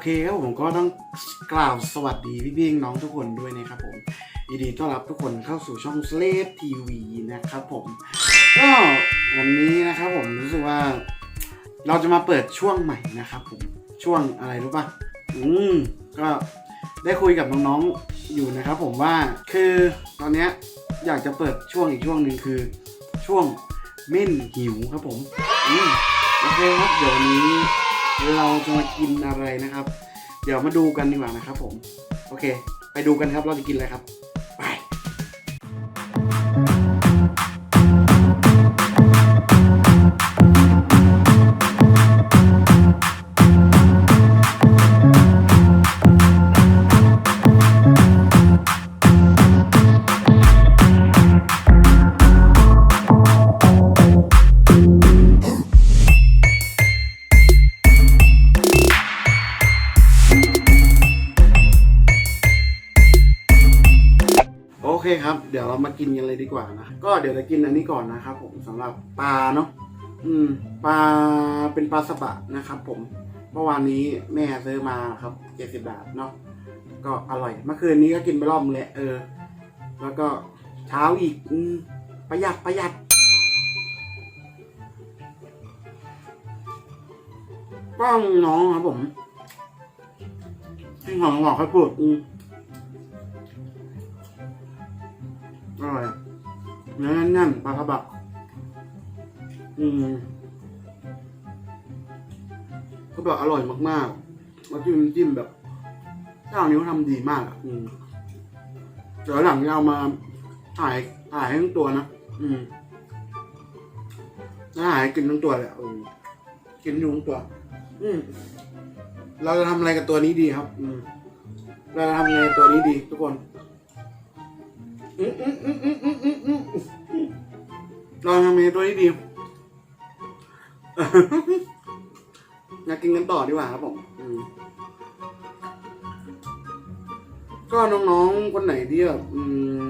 เคครับผมก็ต้องกล่าวสวัสดีพี่พี่น้องทุกคนด้วยนะครับผมยินดีต้อนรับทุกคนเข้าสู่ช่อง Slave TV นะครับผมก็วันนี้นะครับผมรู้สึกว่า เราจะมาเปิดช่วงใหม่นะครับผมช่วงอะไรรู้ป่ะอืมก็ได้คุยกับน้องๆอยู่นะครับผมว่าคือตอนเนี้ยอยากจะเปิดช่วงอีกช่วงหนึ่งคือ ช่วงเม่นหิวครับผมอืมโอเคครับเดี๋ยวนี้ เราจะมากินอะไรนะครับ เดี๋ยวมาดูกันดีกว่านะครับผม โอเค ไปดูกันครับ เราจะกินอะไรครับ เคครับ เดี๋ยวเรามากินกันเลยดีกว่านะ ก็เดี๋ยวจะกินอันนี้ก่อนนะครับผมสำหรับปลาเนาะ อืม ปลาเป็นปลาสบะนะครับ ผม เมื่อวานนี้แม่ซื้อมาครับเจ็ดสิบบาทเนาะ ก็อร่อย เมื่อคืนนี้ก็กินไปรอบแหละเออ แล้วก็เช้าอีกอืมประหยัดประหยัดก็น้องครับผมที่ของหอกให้พูดอืม อร่อยเนื้อแน่นๆปลากระบักอืมก็แบบอร่อยมากๆแล้วจิ้มจิ้มแบบเจ้านี้เขาทำดีมากอะ อืมเดี๋ยวหลังจะเอามาถ่ายถ่ายให้ทั้งตัวนะอืมแล้วถ่ายให้กินทั้งตัวเลยอะอืมกินอยู่ทั้งตัว อืมเราจะทำอะไรกับตัวนี้ดีครับ อืมเราจะทำยังไงกับตัวนี้ดี ทุกคน อืมอืมอืมอืมอืมอืมอืมเราทำเมตัวนี้ดีอยากกินกันต่อดีกว่าครับผมก็น้องๆ คนไหนที่แบบอืม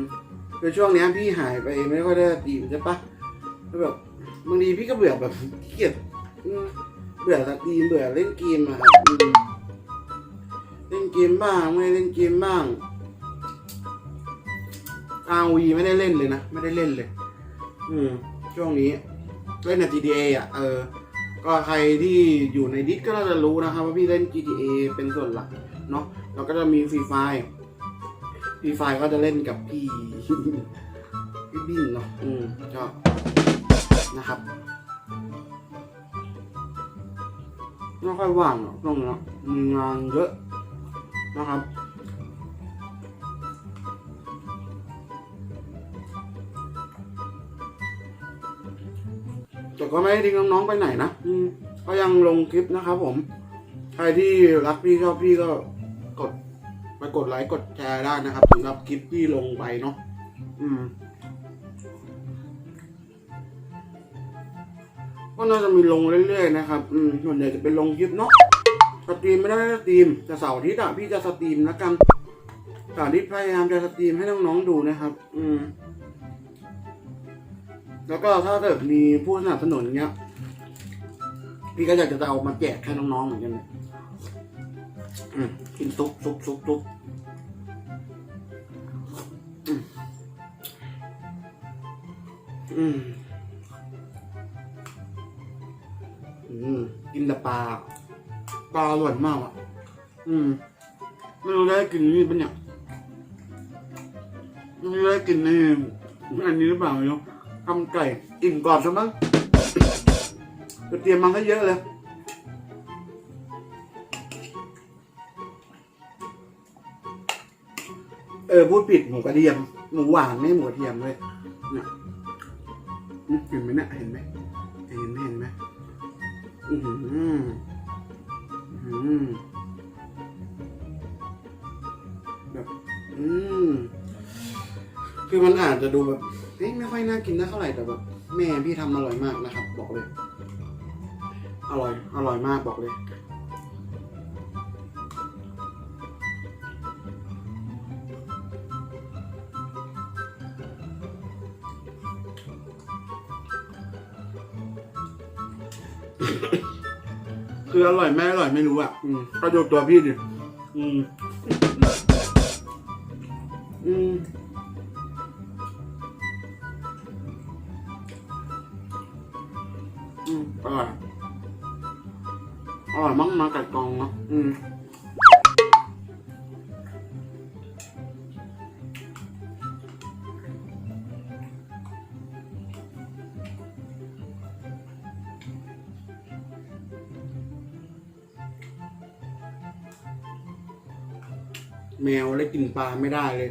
คือช่วงเนี้ยพี่หายไปไม่ค่อยได้ตีมใช่ปะแล้วแบบบางทีพี่ก็เบื่อแบบเกลียจอืมเบื่อสตรีเบื่อเล่นเกมอะครับเล่นเกมบ้างไม่เล่นเกมบ้าง RV ไม่ได้เล่นเลยนะ ไม่ได้เล่นเลย อืม ช่วงนี้ เล่นใน GTA อะ เออ ก็ใครที่อยู่ในดิสก็น่าจะรู้นะครับ ว่าพี่เล่น GTA เป็นส่วนหลัก เนาะแล้วก็จะมีฟรีไฟฟรีไฟก็จะเล่นกับพี่ พี่บิ้นเนาะ อืมก็นะครับไม่ค่อยว่างหรอกช่วงนี้มีงานเยอะนะครับ ก็ไม่ได้ทิ้งน้องๆไปไหนนะอืมก็ยังลงคลิปนะครับผม ใครที่รักพี่ชอบพี่ก็กดไปกดไลค์กดแชร์ได้นะครับสำหรับคลิปที่ลงไปเนาะอืม ก็น่าจะมีลงเรื่อยๆนะครับ อืมส่วนใหญ่จะเป็นลงคลิปเนาะสตรีมไม่ได้สตรีมแต่เสาร์อาทิตย์อะพี่จะสตรีมแล้วกันเสาร์อาทิตย์พยายามจะสตรีมให้น้องๆดูนะครับ อืม แล้วก็ถ้าเกิดมีผู้สนับสนุนเงี้ย พี่ก็อยากจะเอามาแจกให้น้องๆเหมือนกันเนี่ยอืมกินซุปซุปซุปซุปอืมอืมกินแต่ปลาปลาอร่อยมากอะ อืมไม่รู้ได้กินนี่ปะเนี่ยไม่รู้ได้กินนี่อันนี้หรือเปล่าไม่รู้ ทำไก่อิ่มก่อนใช่ไหมจะเตรียมมาให้เยอะเลยเออพูดผิดหมูกระเทียม หมูหวานไม่หมูกระเทียมเลยเนี่ยอืมเห็นไหมเนี่ยเห็นไหมเห็นไหมเห็นไหมอือหืออื้อหือแบบอืมคือมันอาจจะดูแบบ เอ๊ะไม่ค่อยน่ากินนะเท่าไหร่แต่แบบแม่พี่ทำอร่อยมากนะครับ บอกเลย อร่อย อร่อยมากบอกเลยอคืออร่อยไม่อร่อยไม่รู้อะ อืมก็ดูตัวพี่ดิอืม อืมอืม อร่อยมากมาไก่กองเนาะอืมแมวได้กินปลาไม่ได้เลย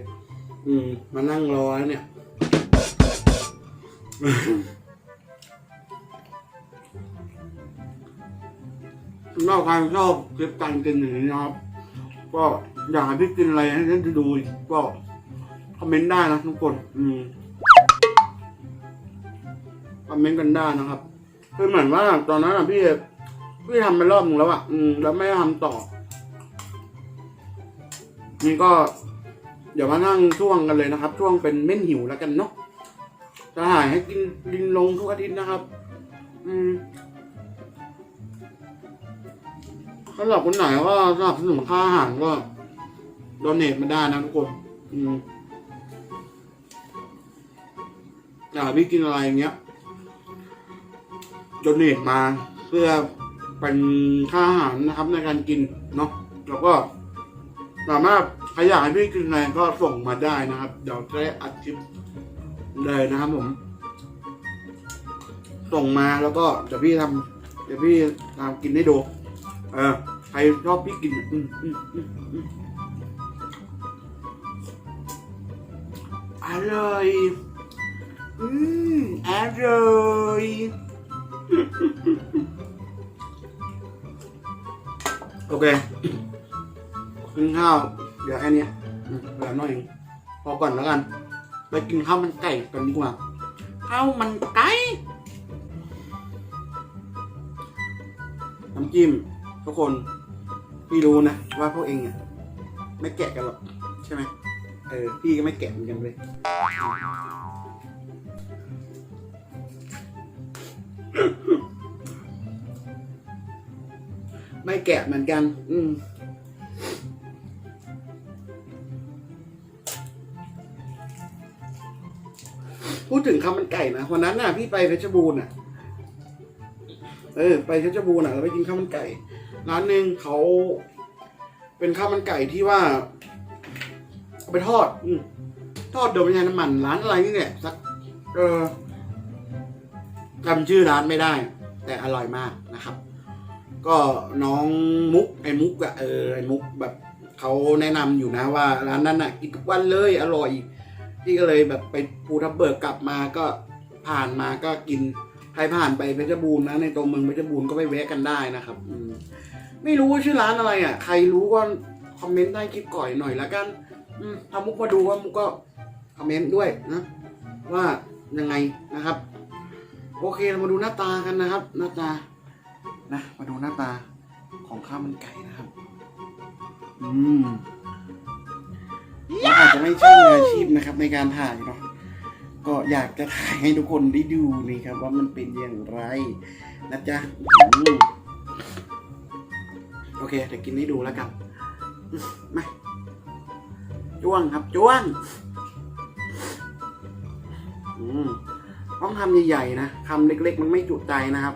อืม มานั่งรอแล้วเนี่ย อกใครชอบคลิปการกินอย่างนี้นะครับ ก็อยากให้พี่กินอะไรให้ท่านได้ดูก็คอมเมนต์ได้นะทุกคนอืมคอมเมนต์กันได้นะครับคือเหมือนว่าตอนนั้นอะพี่พี่ทำไปรอบนึงแล้วอะอืมแล้วไม่ทำต่อ นี่ก็ เดี๋ยวมานั่งช่วงกันเลยนะครับ ช่วงเป็นเม่นหิวแล้วกันเนาะจะหายให้กินลินลงทุกอาทิตย์นะครับ อืม สำหรับคนไหนว่าสนับสนุนค่าอาหารก็โดเนทมาได้นะทุกคน อืมอยากพี่กินอะไรอย่างเงี้ยโดเนทมาเพื่อเป็นค่าอาหารนะครับในการกินเนาะแล้วก็สามารถใครอยากให้พี่กินอะไรก็ส่งมาได้นะครับ เดี๋ยวจะได้อัดคลิปเลยนะครับผม ส่งมาแล้วก็เดี๋ยวพี่ทำเดี๋ยวพี่ทำกินให้ดู เออใครชอบพี่กินอืมอืมอืมอืมอร่อย อืม อร่อยโอเคกินข้าว เดี๋ยวแค่นี้เหลือหน่อยเองพอก่อนแล้วกัน ไปกินข้าวมันไก่กันดีกว่า ข้าวมันไก่ น้ำจิ้ม ทุกคนพี่รู้นะว่าพวกเองอะไม่แกะกันหรอกใช่ไหมเออพี่ก็ไม่แกะเหมือนกันเลยไม่แกะเหมือนกัน อืมพูดถึงข้าวมันไก่นะวันนั้นน่ะพี่ไปเพชรบูรณ์อะ เออ ไปเพชรบูรณ์อะเราไปกินข้าวมันไก่ ร้านหนึ่งเขาเป็นข้าวมันไก่ที่ว่าเอาไปทอด อืมทอดโดยไม่ใช้น้ำมัน ร้านอะไรนี่เนี่ยสักเออจำชื่อร้านไม่ได้ แต่อร่อยมากนะครับ ก็น้องมุกไอ้มุกอะเออไอ้มุกแบบเขาแนะนำอยู่นะว่าร้านนั้นอะกินทุกวันเลยอร่อยพี่ก็เลยแบบไปภูทับเบิกกลับมาก็ผ่านมาก็กินใครผ่านไปเพชรบูรณ์นะในตัวเมืองเพชรบูรณ์ก็ไปแวะกันได้นะครับอื ไม่รู้ว่าชื่อร้านอะไรอะ ใครรู้ก็คอมเมนต์ใต้คลิปก่อยหน่อยละกันอืมถ้ามุกมาดูว่ามุกก็คอมเมนต์ด้วยนะว่ายังไงนะครับ โอเคเรามาดูหน้าตากันนะครับ หน้าตานะมาดูหน้าตาของข้าวมันไก่นะครับ อืมอาจจะไม่ใช่มืออาชีพนะครับ ในการถ่ายเนาะก็อยากจะถ่ายให้ทุกคนได้ดูนี่ครับ ว่ามันเป็นอย่างไรนะจ๊ะ อืมโอเคเดี๋ยวกินให้ดูแล้วกันมาจ้วงครับจ้วงอืมต้องทำใหญ่ๆนะคำเล็กๆ มันไม่จุใจนะครับ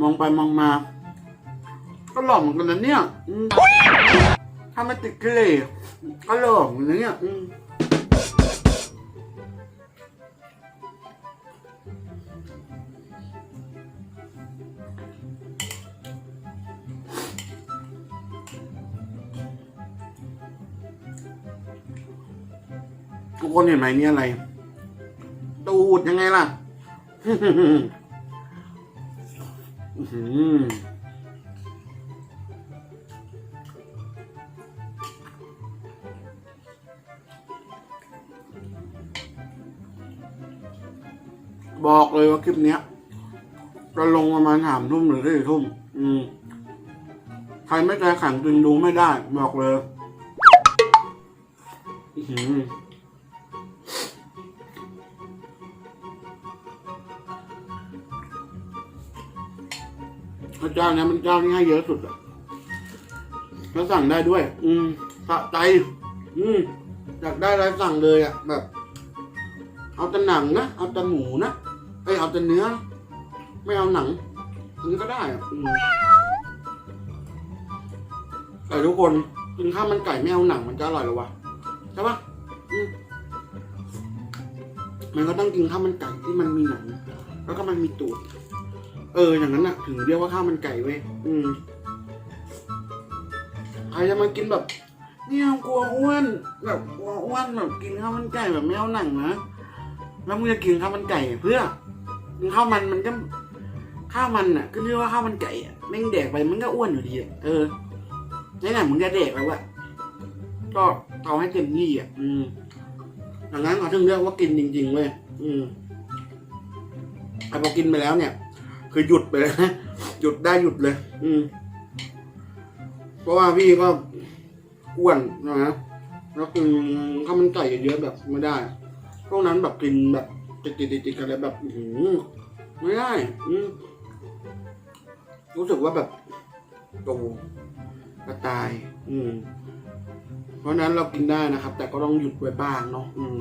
มองไปมองมา ก็หล่อเหมือนกันนะเนี่ยอืมถ้าไม่ติดกิเลสก็หล่อเหมือนกันเนี่ยทุกคนเห็นไหมนี่อะไร ตูดยังไงล่ะ บอกเลยว่าคลิปเนี้ยจะลงประมาณสามทุ่มหรือสี่ทุ่ม อืม ใครไม่ใจแข็งจริงดูไม่ได้ บอกเลย อื้อ พระเจ้าเนี่ยมันเจ้าที่ให้เยอะสุดอะแล้วสั่งได้ด้วย อืมสะใจ อืมอยากได้อะไรสั่งเลยอะแบบ เอาแต่หนังนะเอาแต่หมูนะไอยเอาแต่เนื้อ ไม่เอาหนังอันนี้ก็ได้อะอืมแต่ทุกคนกินข้าวมันไก่ไม่เอาหนังมันจะอร่อยหรอวะใช่ปะอืมมันก็ต้องกินข้าวมันไก่ที่มันมีหนัง แล้วก็มันมีตูด เอออย่างนั้นน่ะ ถึงเรียกว่าข้าวมันไก่เว้ยอืมใครจะมากินแบบ เนี่ยกลัวอ้วน แบบกลัวอ้วนแบบกินข้าวมันไก่แบบไม่เอาหนังนะแล้วมึงจะกินข้าวมันไก่เพื่อข้าวมันมันก็ข้าวมันอะ ก็เรียกว่าข้าวมันไก่อะแม่งแดกไปมันก็อ้วนอยู่ดีเออนี่แหละมึงจะเด็กแล้วอะก็เอาให้เต็มที่อะ อืมดังนั้นเขาถึงเรียกว่ากินจริงๆเว้ยอืมไอ้พอกินไปแล้วเนี่ย คือหยุดไปเลยนะหยุดได้หยุดเลย อืม เพราะว่าพี่ก็อ้วนนะแล้วกินข้าวมันไก่เยอะๆแบบไม่ได้พวกนั้นแบบกินแบบติดติดติดๆกันเลยแบบอือหือไม่ได้ อืมรู้สึกว่าแบบโตกระต่าย อืม เพราะฉะนั้นเรากินได้นะครับ แต่ก็ต้องหยุดไว้บ้างเนาะอืม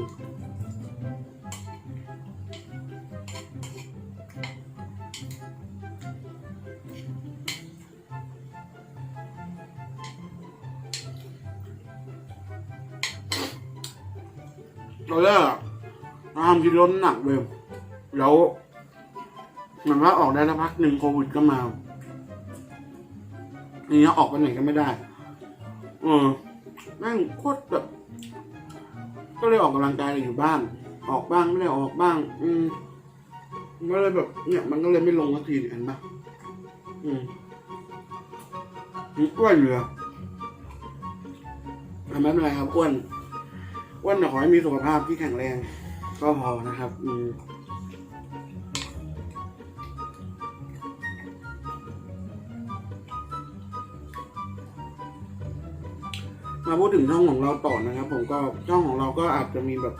ตอนแรกอะทำกินล้นหนักเลยแล้วเหมือนว่าออกได้สักพักหนึ่งโควิดก็มานี่นะออกไปไหนก็ไม่ได้ เออแม่งโคตรแบบ ก็เลยออกกำลังกายอยู่บ้าน ออกบ้างไม่ได้ออกบ้าง อืมก็เลยแบบ เนี่ย มันก็เลยไม่ลงสักทีเห็นปะอืมอ้วนอยู่อไม่เป็นไรครับอ้วน อ้วนขอให้มีสุขภาพที่แข็งแรง ก็พอนะครับอืมมาพูดถึงช่องของเราต่อนะครับ ผมก็ช่องของเราก็อาจจะมีแบบ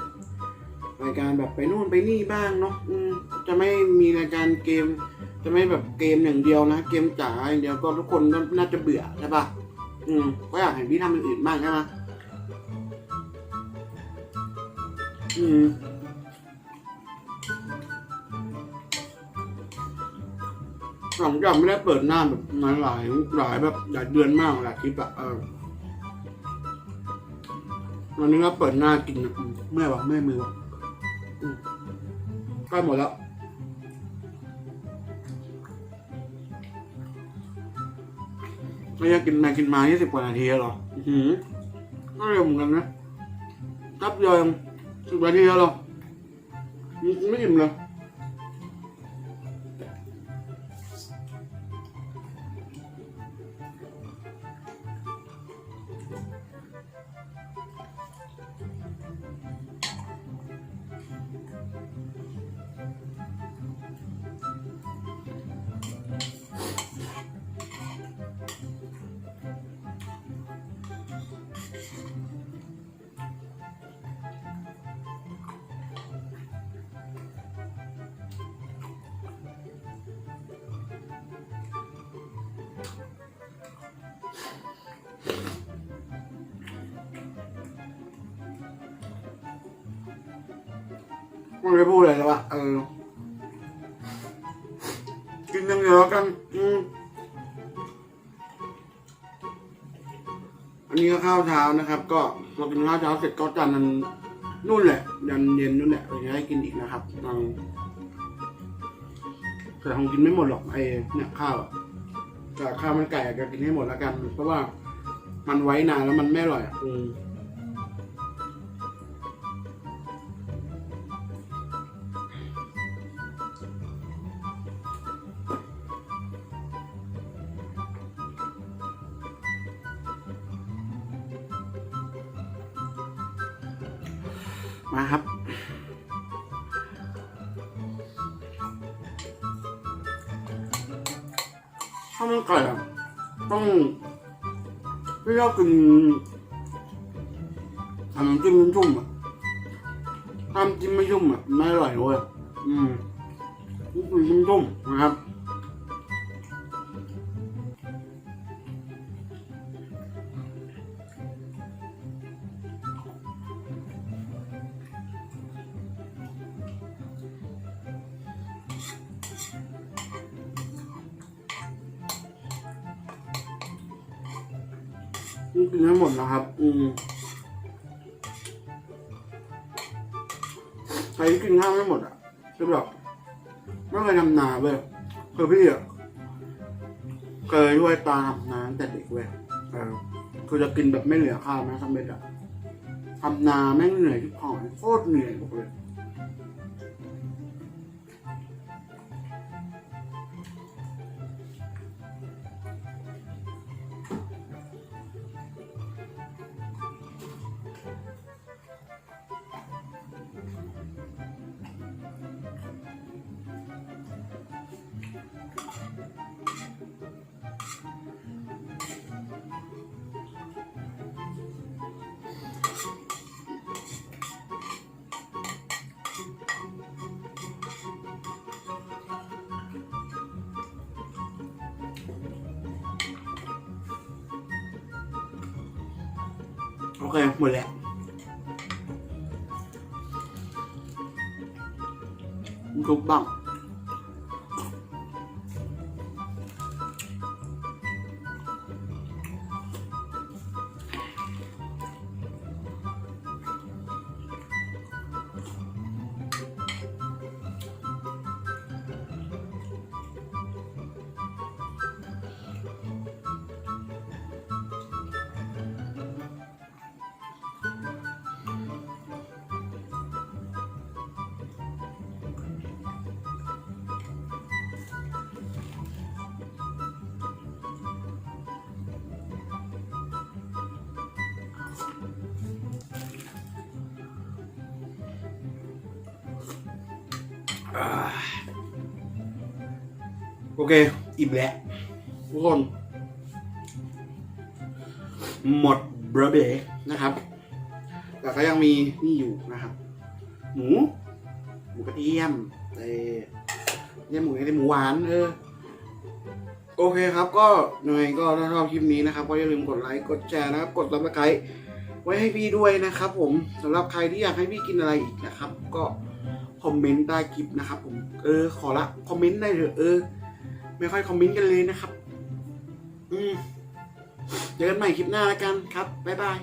รายการแบบไปนู่นไปนี่บ้างเนาะจะไม่มีรายการเกม จะไม่แบบเกมอย่างเดียวนะเกมจ๋าอย่างเดียวก็ทุกคนก็น่าจะเบื่อใช่ปะอืมก็อยากเห็นพี่ทำอย่างอื่นบ้างใช่ไหม อืมหลังจากไม่ได้เปิดหน้าแบบมาหลายหลายแบบหลายเดือนมากหลายคลิปอะเออวันนี้ก็เปิดหน้ากินนะอืมเมื่อวะเมื่อมือวะใกล้หมดแล้วไม่อยากกินมากินมายี่สิบกว่านาทีเหรอ อือหือก็เร็วเหมือนกันนะแป๊บยอง สิบนาทีแล้วเหรอไม่อิ่มเลย ไม่ได้พูดอะไรแล้วอะเออกินยังเยอะกันอืมอันนี้ก็ข้าวเช้านะครับ ก็เรากินข้าวเช้าเสร็จก็จานนั้นนู่นแหละยันเย็นนู่นแหละเราจะให้กินอีกนะครับเอาแต่คงกินไม่หมดหรอกไอ้เนี่ยข้าวอะแต่ข้าวมันไก่อาจจะกินให้หมดแล้วกัน เพราะว่ามันไว้นานแล้วมันไม่อร่อยอะ ข้าวมันไก่อะต้องไม่ชอบกินทำน้ำจิ้มชุ่มๆอะทำจิ้มไม่ชุ่มอะไม่อร่อยเลยอืมต้องกินจิ้มชุ่มนะครับ ต้องกินให้หมดนะครับ อืมใครที่กินข้าวไม่หมดอะจะแบบไม่เคยทำนาเว้ยคือพี่อะเคยด้วยตาทำนาตั้งแต่เด็กเว้ยเออคือจะกินแบบไม่เหลือข้าวนะทั้งเม็ดอะทำนาแม่งเหนื่อยที่พอยโคตรเหนื่อยบอกเลย เคหมดแล้วกรุบบ้าง โอเค อิ่มแล้วทุกคน หมดเบรเบนะครับ แต่ก็ยังมีนี่อยู่นะครับ หมู หมูกระเทียมเออเนี่ยหมูเนี่ยหมูหวานเออโอเคครับก็ยังไงก็ถ้าชอบคลิปนี้นะครับก็อย่าลืมกดไลค์กดแชร์นะครับกดซับสไครต์ไว้ให้พี่ด้วยนะครับ ผมสำหรับใครที่อยากให้พี่กินอะไรอีกนะครับ ก็คอมเมนต์ใต้คลิปนะครับ ผมเออขอละคอมเมนต์ได้เถอะเออ ไม่ค่อยคอมเมนต์กันเลยนะครับ อืมเจอกันใหม่คลิปหน้าแล้วกันครับ บ๊ายบาย